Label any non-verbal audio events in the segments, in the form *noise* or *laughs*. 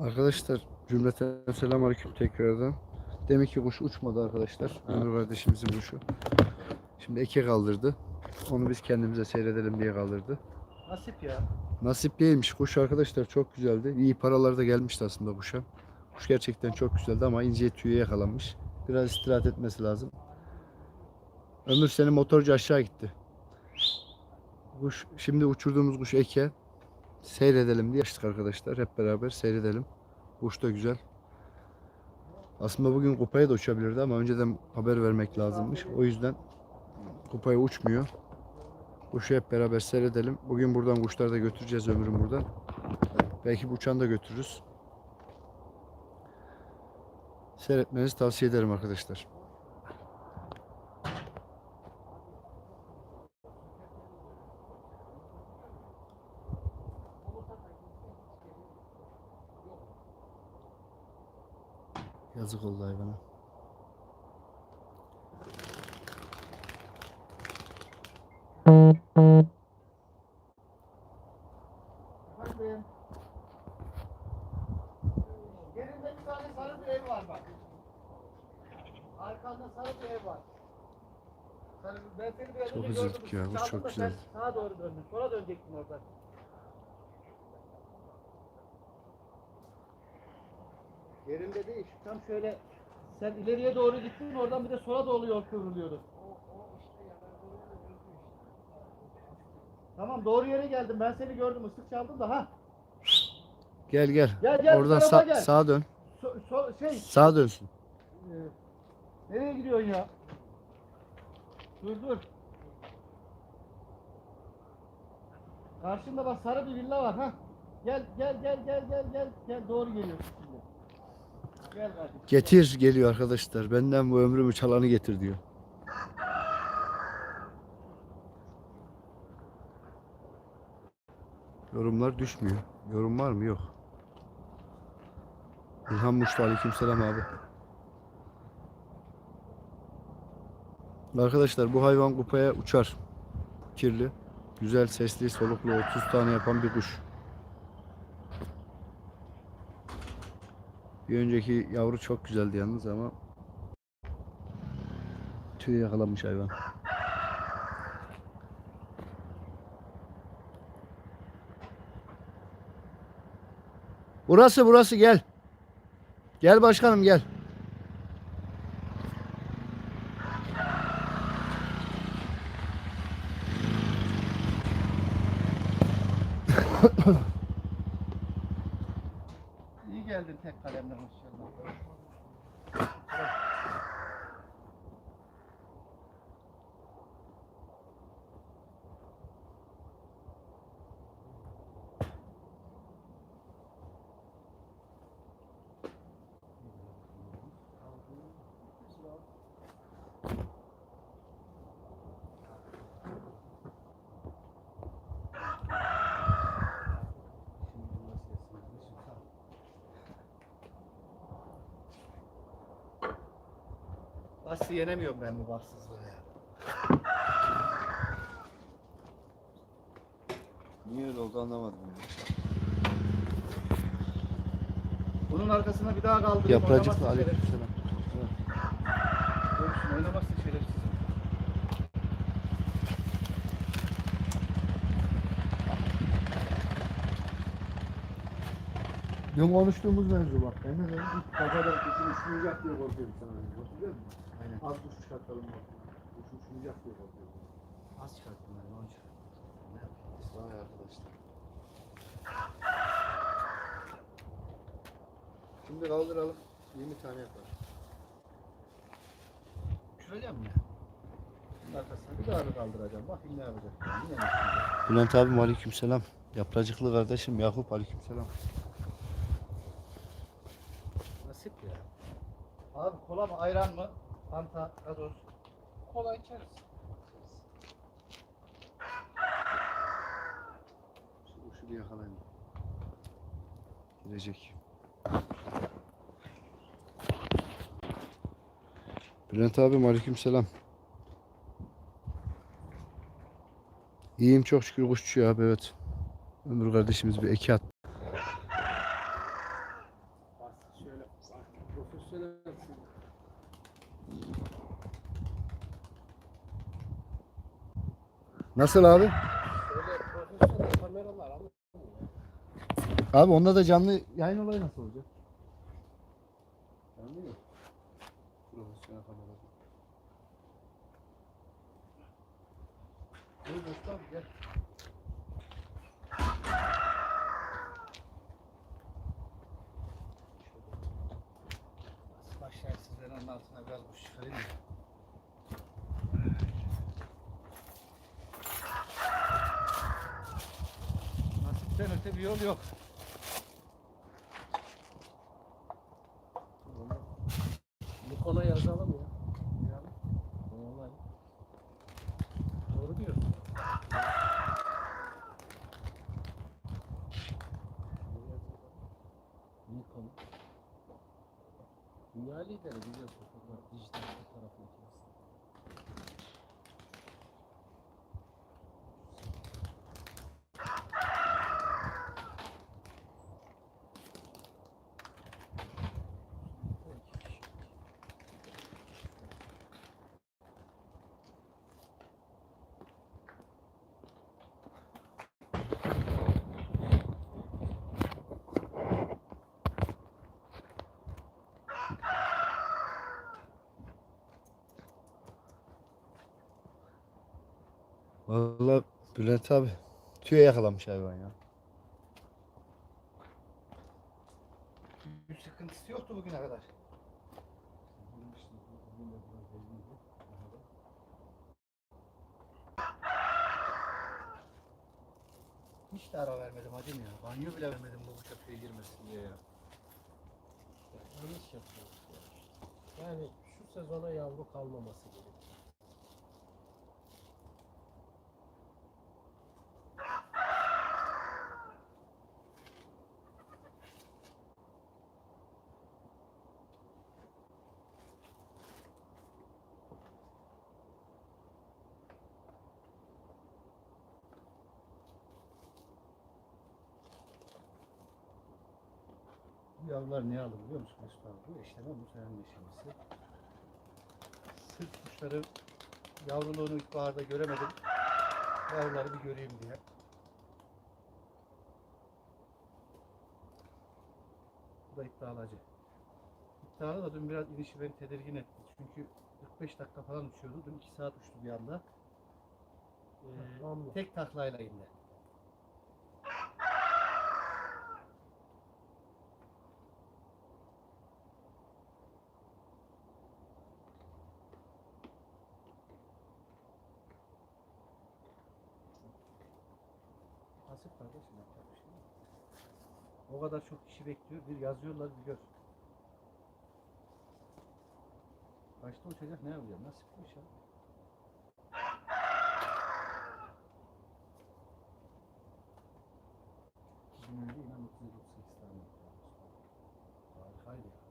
Arkadaşlar cümleten selam aleyküm tekrardan. Demek ki kuş uçmadı arkadaşlar. Ömür kardeşimizin kuşu. Şimdi eke kaldırdı. Onu biz kendimize seyredelim diye kaldırdı. Nasip ya. Nasip değilmiş kuş arkadaşlar çok güzeldi. İyi paralar da gelmişti aslında kuşa. Kuş gerçekten çok güzeldi ama ince tüye yakalanmış. Biraz istirahat etmesi lazım. Ömür senin motorcu aşağı gitti. Kuş, şimdi uçurduğumuz kuş eke. Seyredelim diye açtık arkadaşlar. Hep beraber seyredelim. Kuş da güzel. Aslında bugün kupaya da uçabilirdi ama önceden haber vermek lazımmış. O yüzden kupaya uçmuyor. Kuşu hep beraber seyredelim. Bugün buradan kuşları da götüreceğiz ömrüm buradan. Belki bu uçan da götürürüz. Seyretmenizi tavsiye ederim arkadaşlar. Yazık oldu hayvana. Efendim. Yerinde bir tane sarı bir ev var bak. Arkanda sarı bir ev var. Sarı, ben seni bir Çok üzüldük ya, bu çok güzel. Sağa doğru döndün. Sola dönecektin oradan. Yerinde değil. şu Tam şöyle sen ileriye doğru gittin oradan bir de sola doğru yol kıvrılıyordu. Tamam doğru yere geldim. Ben seni gördüm. ıslık çaldım da ha. Gel gel. Gel, gel, bu Oradan tarafa sağ, gel. sağa dön. So, so, şey Sağa dönsün. Ee, nereye gidiyorsun ya? Dur dur. Karşında bak sarı bir villa var ha. Gel gel gel gel gel gel gel doğru geliyorsun. Getir geliyor arkadaşlar. Benden bu ömrümü çalanı getir diyor. Yorumlar düşmüyor. Yorum var mı? Yok. İlhan Muşlu aleykümselam abi. Arkadaşlar bu hayvan kupaya uçar. Kirli. Güzel sesli soluklu 30 tane yapan bir kuş. Bir önceki yavru çok güzeldi yalnız ama tüy yakalamış hayvan. Burası burası gel. Gel başkanım gel. *laughs* İyi geldin tek kalemle maşallah. Bassı yenemiyorum ben bu bassızlığı ya. Niye öyle oldu anlamadım. Bunun arkasına bir daha kaldırayım. Yapracıklı oynamazsın şerefsiz. aleykümselam. Görürsün, Oynamazsın şerefsiz. Dün konuştuğumuz mevzu bak. Emin ol ilk kafada kuşun uçmayacak diye korkuyorum sana. Biliyor musun? Aynen. Az kuş çıkartalım. Kuş uçmayacak diye korkuyorum. Az çıkarttım ben, onu çıkarttım. Vay arkadaşlar. Şimdi kaldıralım. 20 tane yapar. Uçuracağım ya. Bunun arkasına bir daha kaldıracağım. Bakayım ne yapacak. Yine mi? Bülent abim aleykümselam. Yapracıklı kardeşim Yakup aleykümselam. Nasip ya. Abi kola mı ayran mı? Fanta, gazoz. Kola içeriz. Şu kuşu bir yakalayayım. Girecek. Bülent abim aleykümselam. İyiyim çok şükür kuş uçuyor abi evet. Ömür kardeşimiz bir eki attı. profesyonel. Nasıl abi? Abi onda da canlı yayın olayı nasıl olacak? Canlı yok. Profesyonel kamera. Mustafa abi, gel. Başlayayım sizlerin altına biraz kuş çıkarayım mı? Bir yol yok. Vallahi Bülent abi tüye yakalamış hayvan ya. Bir sıkıntısı yoktu bugüne kadar. Hiç de ara vermedim hacım ya. Banyo bile vermedim bu kuşa tüye girmesin diye ya. Yanlış yapıyoruz ya. Yani şu sezona yavru kalmaması gerekiyor. Bu yavrular ne alır biliyor musun Mesut abi? Bu eşleme bu senenin eşlemesi. Sırf kuşları yavruluğunu ilkbaharda göremedim. Yavruları bir göreyim diye. Bu da iddialı acı. İddialı da dün biraz inişi beni tedirgin etti. Çünkü 45 dakika falan uçuyordu. Dün 2 saat uçtu bir anda. Ee, tek taklayla indi. Nasip kardeşim yapacak bir şey. O kadar çok kişi bekliyor. Bir yazıyorlar bir gör. Kaçta uçacak ne yapacağım? Nasip bu iş ya. İki gün önce inan 38 tane yaptı. Harikaydı ya.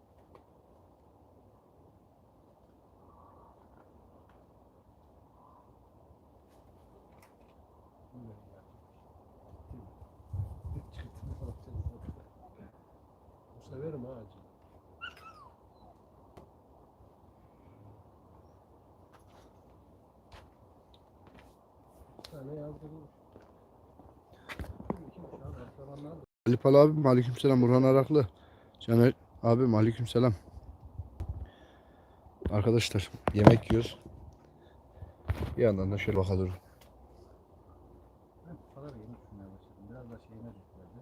Bilmiyorum ya. Değil mi? Çıktı mı bakacağız. Bu severim ha acı. Tane yazdırılmış. Aleykümselam Burhan Araklı. Caner abim aleykümselam. Arkadaşlar yemek yiyoruz. Bir yandan da şöyle bakalım. Ben bu kadar yeni düşünmeye başladım. Biraz da şeyine düştülerdi.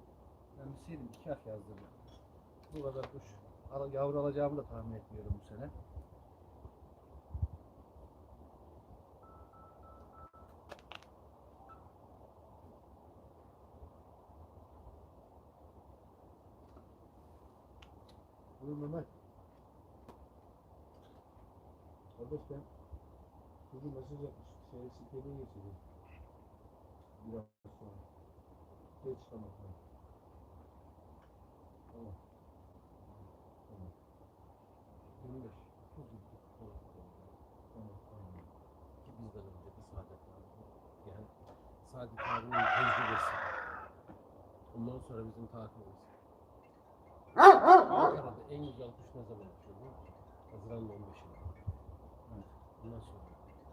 Ben bilseydim iki harf yazdırdım. Bu kadar kuş yavru alacağımı da tahmin etmiyorum bu sene. Buyur Mehmet. Kardeş ben bugün mesaj yapmış. Şey, siteliğe geçireyim. Biraz sonra. Geç. Tamam. Tamam. 25. Çok iyi. Tamam. Tamam. Tamam. Ki bizden önceki Saadet abi. Yani Saadet abinin tecrübesi. Ondan sonra bizim takibimiz. Ankara'da en güzel kuş ne zaman uçuyor? Haziran'ın 15'inde. Evet. Bundan sonra.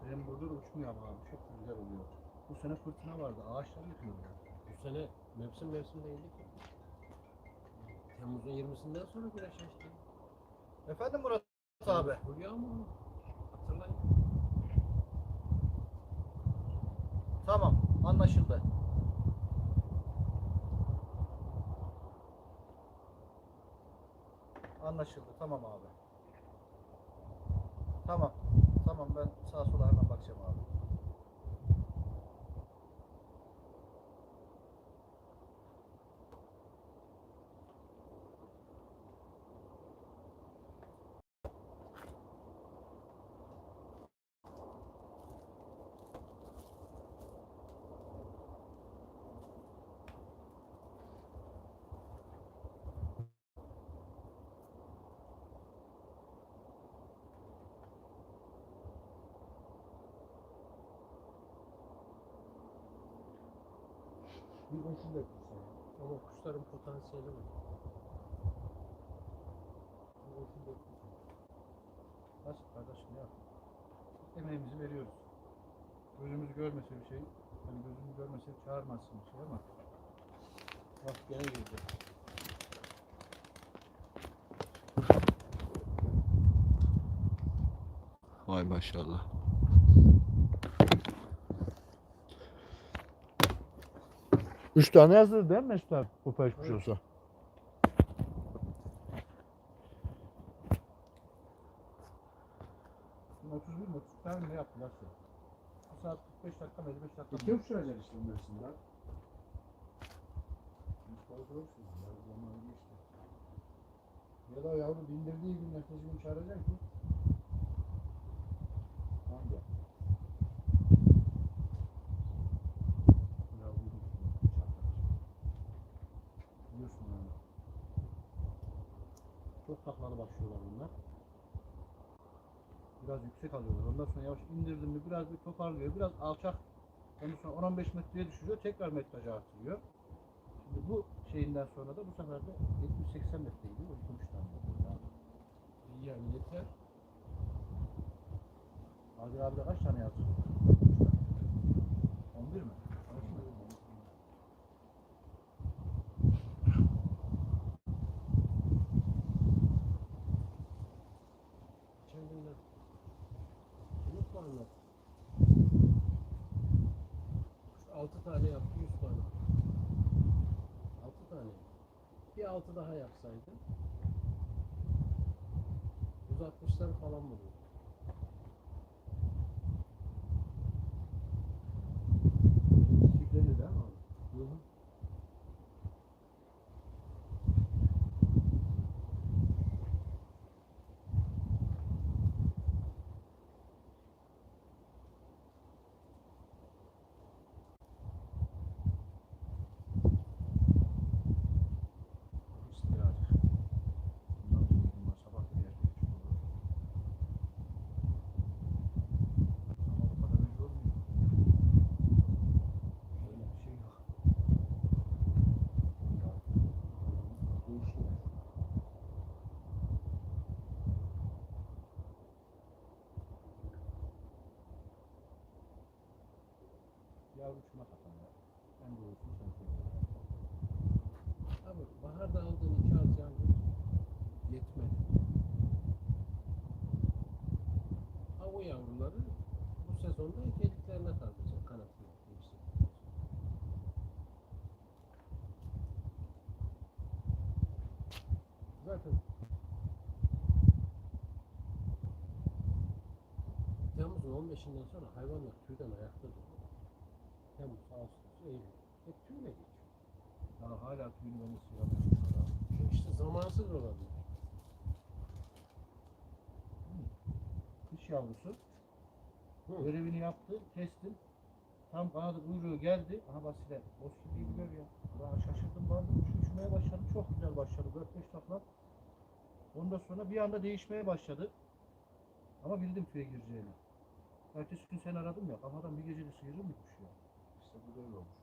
Benim burada da uçmuyor ama abi. Çok rüzgar oluyor. Bu sene fırtına vardı. Ağaçlar yıkılıyor. Bu sene mevsim mevsim değildi ki. Temmuz'un 20'sinden sonra güneş açtı. Efendim Murat abi. Tamam. Anlaşıldı. Anlaşıldı. Tamam abi. Tamam. Tamam ben sağa sola hemen bakacağım abi. Bir boşu da kursa. Ama kuşların potansiyeli var. Bir boşu da kursa. Nasıl kardeşim ya? Emeğimizi veriyoruz. Gözümüz görmese bir şey, hani gözümüz görmese çağırmazsın bir şey ama Bak gene girdi. Vay maşallah. Üç tane yazdı değil mi Mesut abi? Bu peşmiş Evet. olsa. Şimdi 30 bin 30 tane ne yaptılar ki? Bir saat 45 dakika mı 55 dakika mı? İki uçuracak işte bunlar lan. Zaman geçti. Ya da yavru bindirdiği gün ertesi gün çağıracak ki. Hangi? Ya bu Biliyorsun yani. Taklalı başlıyorlar bunlar. Biraz yüksek alıyorlar. Ondan sonra yavaş indirdim mi biraz bir toparlıyor. Biraz alçak. Ondan sonra 10-15 metreye düşürüyor. Tekrar metrajı artırıyor. Şimdi bu şeyinden sonra da bu sefer de 70-80 metre gidiyor. Abi. İyi yani yeter. Adil abi de kaç tane yazdı? 11 mi? Geçen günler unutma anlat. Kuş 6 tane yaptı 100 tane. 6 tane. Bir 6 daha yapsaydı 160'ları falan bulurdu. Çiftlendi değil mi abi? Hı hı. İstirahat. Bundan sonra bunlar sabah bir yerde çıkıyor. Ama bu kadar önce olmuyor. Öyle bir şey yok. Değişiyor. Yavru şuna kapan ya. En doğrusunu sen söyle. Abi baharda aldığın iki az yavru yetmedi. Ha o yavruları bu sezonda ikiliklerine kaldıracak kanatını yüksek. Zaten Temmuz'un 15'inden sonra hayvanlar tüyden ayakta duruyor. Temmuz, Ağustos, Eylül. Hep tüyle geçiyor. Ya hala tüyünü beni sıyıramıyorum. İşte zamansız olabilir. Yavrusu Hı. görevini yaptı, kestim. Tam kanadı kuyruğu geldi. Aha basile. Boş gibi gör ya. Daha şaşırdım vardım. Şu uçmaya başladı. Çok güzel başladı. 4-5 takla. Ondan sonra bir anda değişmeye başladı. Ama bildim tüye gireceğini. Ertesi gün seni aradım ya. Kafadan bir gecede sıyırır mı kuş ya? İşte bu da öyle olmuş.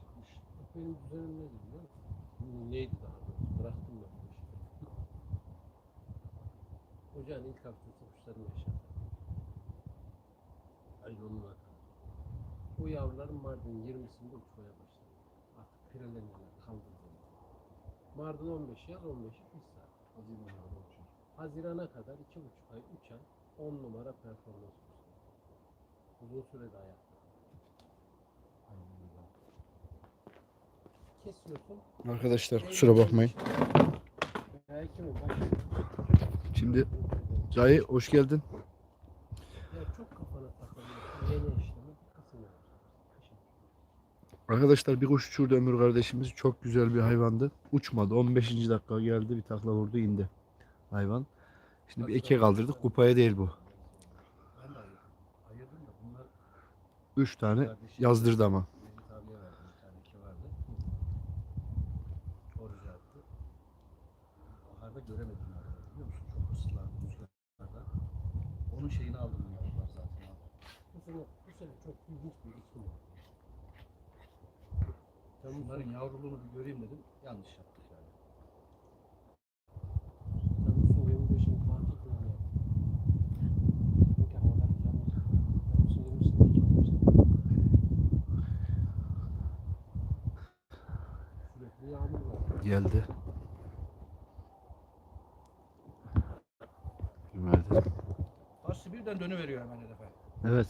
Çıkmış. Benim düzenim nedir biliyor musun? Neydi daha doğrusu? Bıraktım ben bu işi. Ocağın ilk haftası kuşlarım yaşadı. Ayın 10'una kadar. Bu yavruların Mardin 20'sinde uçmaya başladı. Artık pireleniyorlar, kaldırdılar. Mardin 15 yaz, 15'i bir saat. Haziran'a kadar uçuyor. Hazirana kadar 2,5 ay, 3 ay 10 numara performans gösterdi. Uzun sürede ayakta. Kesiyorsun. Arkadaşlar kusura bakmayın. Veya kimin başı. Şimdi Cahil hoş geldin. Arkadaşlar bir kuş uçurdu Ömür kardeşimiz. Çok güzel bir hayvandı. Uçmadı. 15. dakika geldi bir takla vurdu indi hayvan. Şimdi bir eke kaldırdık. Kupaya değil bu. 3 tane yazdırdı ama. Mehmet abiye verdim. Bir tane iki vardı. O rica etti. Baharda göremedim abi. Biliyor musun? Çok ısılardı rüzgarlarda. Onun şeyini aldım yavrular zaten abi. Bu sene, bu sene çok ilginç bir iklim var. Temmuz Bunların yavruluğunu bir göreyim dedim. Yanlış yaptık yani. Temmuz'un 25'ini tatil günü yaptım. Çünkü havalar güzel oldu. Temmuz'un 20'sinde çok güzel. Sürekli yağmur var. Geldi. Verdi. Aslı birden dönüveriyor hemen hedefe. Evet.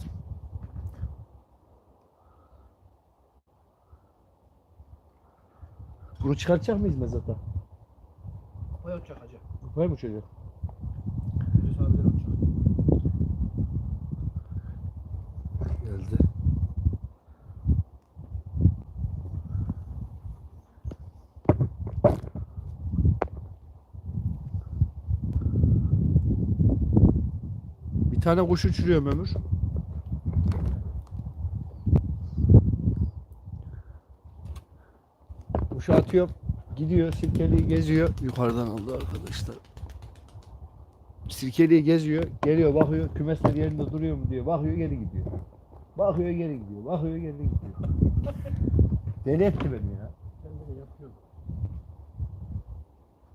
Bunu çıkartacak mıyız mezata? Kupaya uçacak hacı. Kupaya mı uçacak? Yunus abiler uçacak. Geldi. Bir tane kuş uçuruyorum Ömür. Kuşu atıyorum. Gidiyor, sirkeliği geziyor. Yukarıdan aldı arkadaşlar. Sirkeliği geziyor. Geliyor bakıyor. Kümesler yerinde duruyor mu diyor. Bakıyor geri gidiyor. Bakıyor geri gidiyor. Bakıyor geri gidiyor. *laughs* Deli etti beni ya. Kendini yapıyor.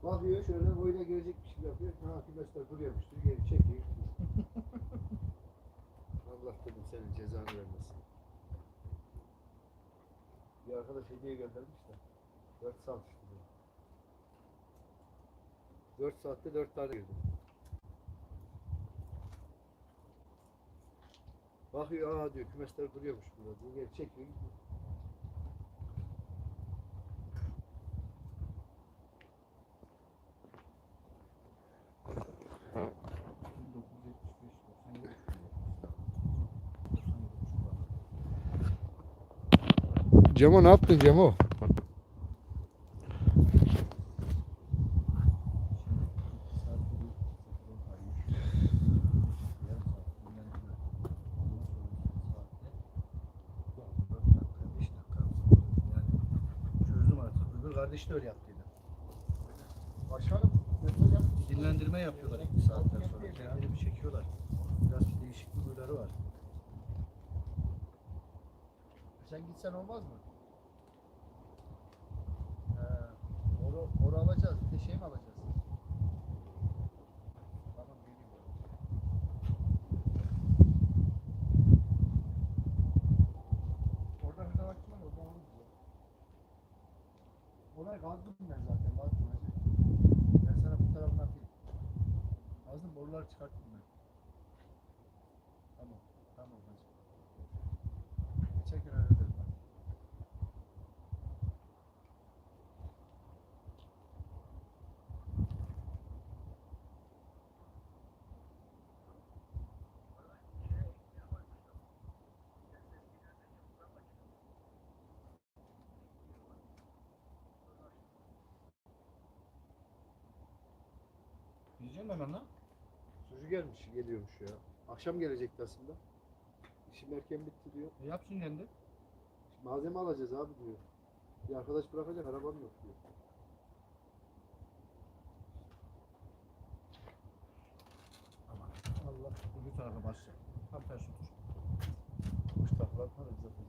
Bakıyor şöyle oyuna girecekmiş gibi yapıyor. Ha kümesler duruyormuştur. Geri çekiyor. *laughs* Allah dedim senin cezanı vermesin. Bir arkadaş hediye göndermiş de. 4 saat işte. 4 saatte 4 tane girdim. Bakıyor aa diyor kümesler duruyormuş burada. diyor. Geri çekiyor gidiyor. Cemo ne yaptın Cemo? De öyle yaptıydı. Başkanım. Dinlendirme yapıyorlar iki saatten sonra. Kendini bir çekiyorlar. Biraz değişik bir huyları var. Sen gitsen olmaz mı? He, oru, oru alacağız. Bir de şey mi alacağız? Tamam geliyorum. Orada bir de baktım ama orada olur bize. Orayı kazdım ben zaten. Kazdım hacı. Ben sana bu tarafını atayım. Kazdım boruları çıkarttım ben. Tamam. Tamam hacı. Çekin öyle dedim ben. Yiyeceğim hemen lan. Sucu gelmiş, geliyormuş ya. Akşam gelecekti aslında. İşim erken bitti diyor. E yapsın kendi. Malzeme alacağız abi diyor. Bir arkadaş bırakacak, arabam yok diyor. Aman Allah öbür tarafa basacak. Tam tersi otur. Kuş taklatmadı zaten.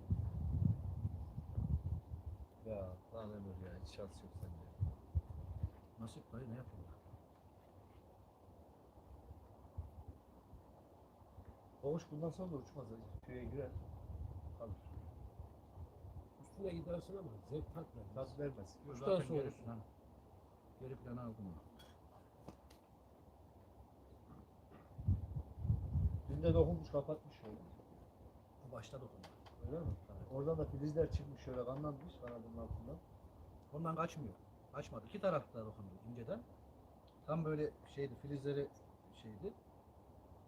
Ya lan Ömür ya hiç şans yok sende. Nasip dayı ne yapıyorlar? Kuş bundan sonra da uçmaz. Tüye girer. Kalır. Üstüne gidersin ama zevk tat vermez. Tat vermez. Zaten sonra. geri plan. Geri plana aldım onu. Dün de dokunmuş kapatmış şöyle. O başta dokundu. Öyle mi? Oradan da filizler çıkmış şöyle kanlanmış kanadının altından. Ondan kaçmıyor. Kaçmadı. İki tarafta dokundu inceden. Tam böyle şeydi filizleri şeydi.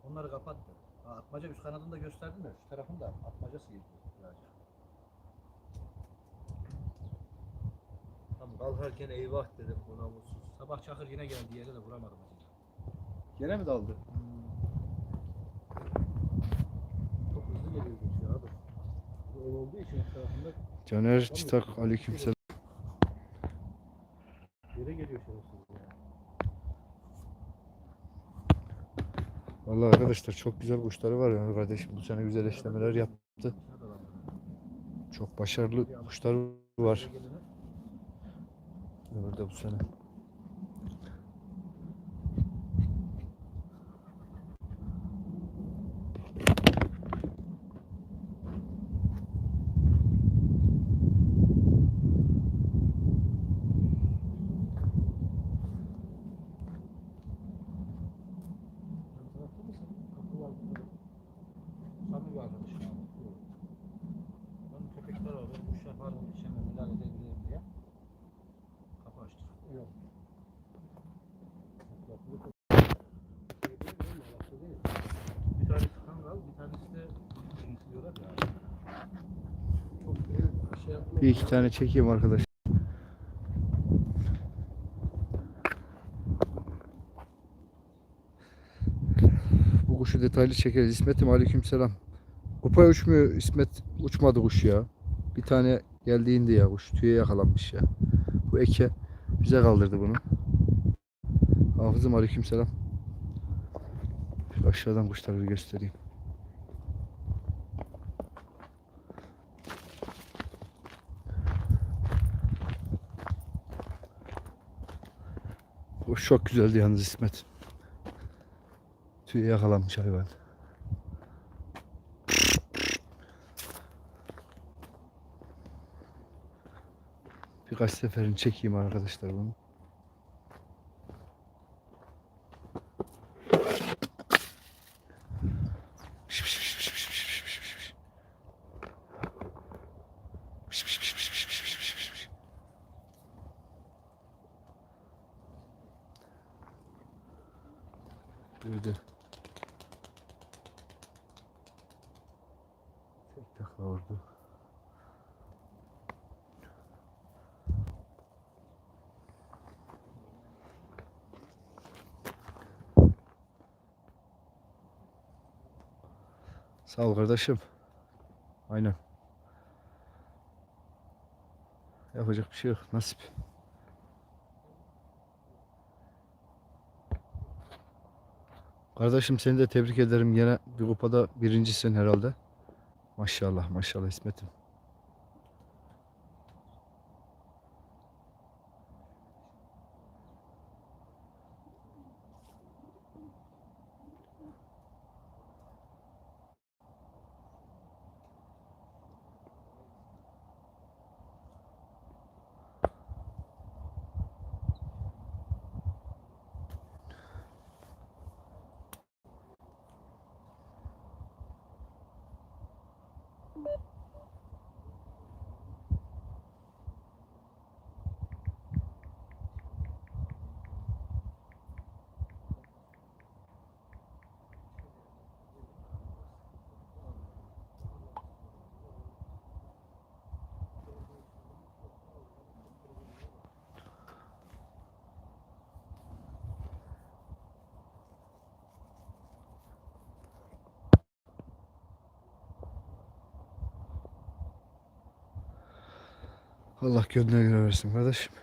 Onları kapattı. Ha, atmaca üst kanadını da gösterdim de şu tarafın da atmaca sıyırdı birazcık. Tam kalkarken eyvah dedim buna mutsuz. Sabah Çakır yine geldi yere de vuramadım. Gene mi daldı? Çok hızlı geliyor geçiyor abi. Bu ev olduğu için etrafında Caner Çıtak aleykümselam. yere geliyor şerefsiz ya. Vallahi arkadaşlar çok güzel kuşları var yani kardeşim bu sene güzel eşlemeler yaptı. Çok başarılı kuşlar var burada bu sene. Yan tarafta mısın? Kapı var burada. Sami bir arkadaşım abi. Onun köpekler var. Ben kuşlar var onun içine müdahale edebilirim diye. Kapı açtı. Yok. Bir tanesi kangal, bir tanesi de diyorlar ya. Çok bir iki tane çekeyim arkadaş. Bu kuşu detaylı çekeriz. İsmet'im aleykümselam. Kupaya uçmuyor İsmet. Uçmadı kuş ya. Bir tane geldiğinde ya kuş tüye yakalanmış ya. Bu eke bize kaldırdı bunu. Hafızım aleykümselam. Aşağıdan kuşları bir göstereyim. Kuş çok güzeldi yalnız İsmet. Tüye yakalanmış hayvan. Birkaç seferini çekeyim arkadaşlar bunu. Böyle. Tek takla vurdu. Sağ ol kardeşim. Aynen. Yapacak bir şey yok. Nasip. Kardeşim seni de tebrik ederim. Yine bir kupada birincisin herhalde. Maşallah maşallah İsmet'im. Allah gönlüne göre versin kardeşim.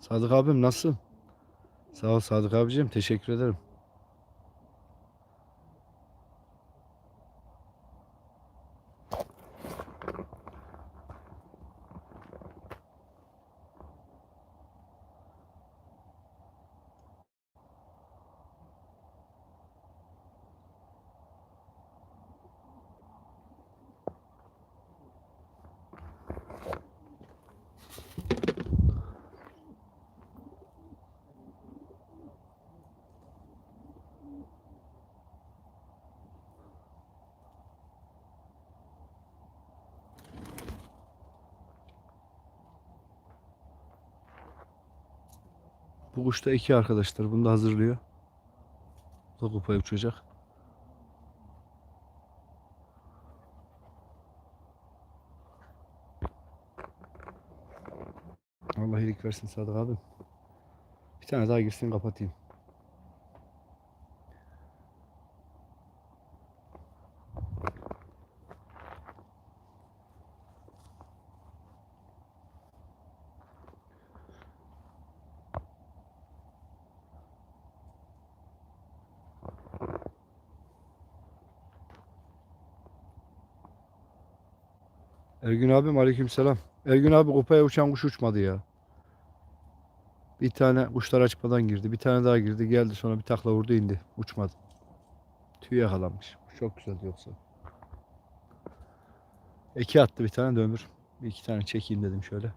Sadık abim nasılsın? Sağ ol Sadık abicim. Teşekkür ederim. Bu kuş da iki arkadaşlar. Bunu da hazırlıyor. Bu da kupaya uçacak. Allah iyilik versin Sadık abi. Bir tane daha girsin kapatayım. Ergün abim aleykümselam. Ergün abi kupaya uçan kuş uçmadı ya. Bir tane kuşlar açmadan girdi. Bir tane daha girdi. Geldi sonra bir takla vurdu indi. Uçmadı. Tüy yakalanmış. Çok güzeldi yoksa. Eki attı bir tane de. Bir iki tane çekeyim dedim şöyle.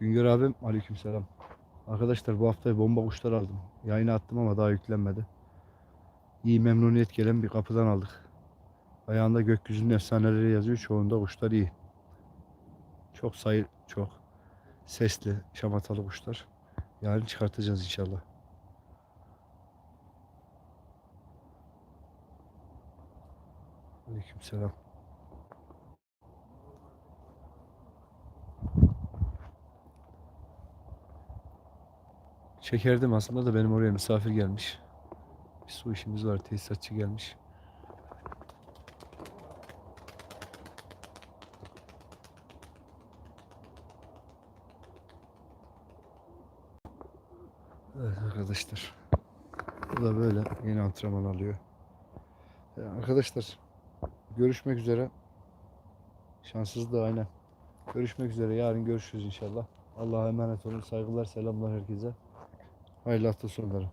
Güngör abim aleykümselam. Arkadaşlar bu hafta bomba kuşlar aldım. Yayına attım ama daha yüklenmedi. İyi memnuniyet gelen bir kapıdan aldık. Ayağında gökyüzünün efsaneleri yazıyor. Çoğunda kuşlar iyi. Çok sayı çok. Sesli, şamatalı kuşlar. Yarın çıkartacağız inşallah. Aleykümselam. Çekerdim aslında da benim oraya misafir gelmiş. Bir su işimiz var. Tesisatçı gelmiş. Evet arkadaşlar. Bu da böyle yeni antrenman alıyor. Arkadaşlar görüşmek üzere. Şanssız da aynen. Görüşmek üzere. Yarın görüşürüz inşallah. Allah'a emanet olun. Saygılar, selamlar herkese. Hayırlı hafta sonları.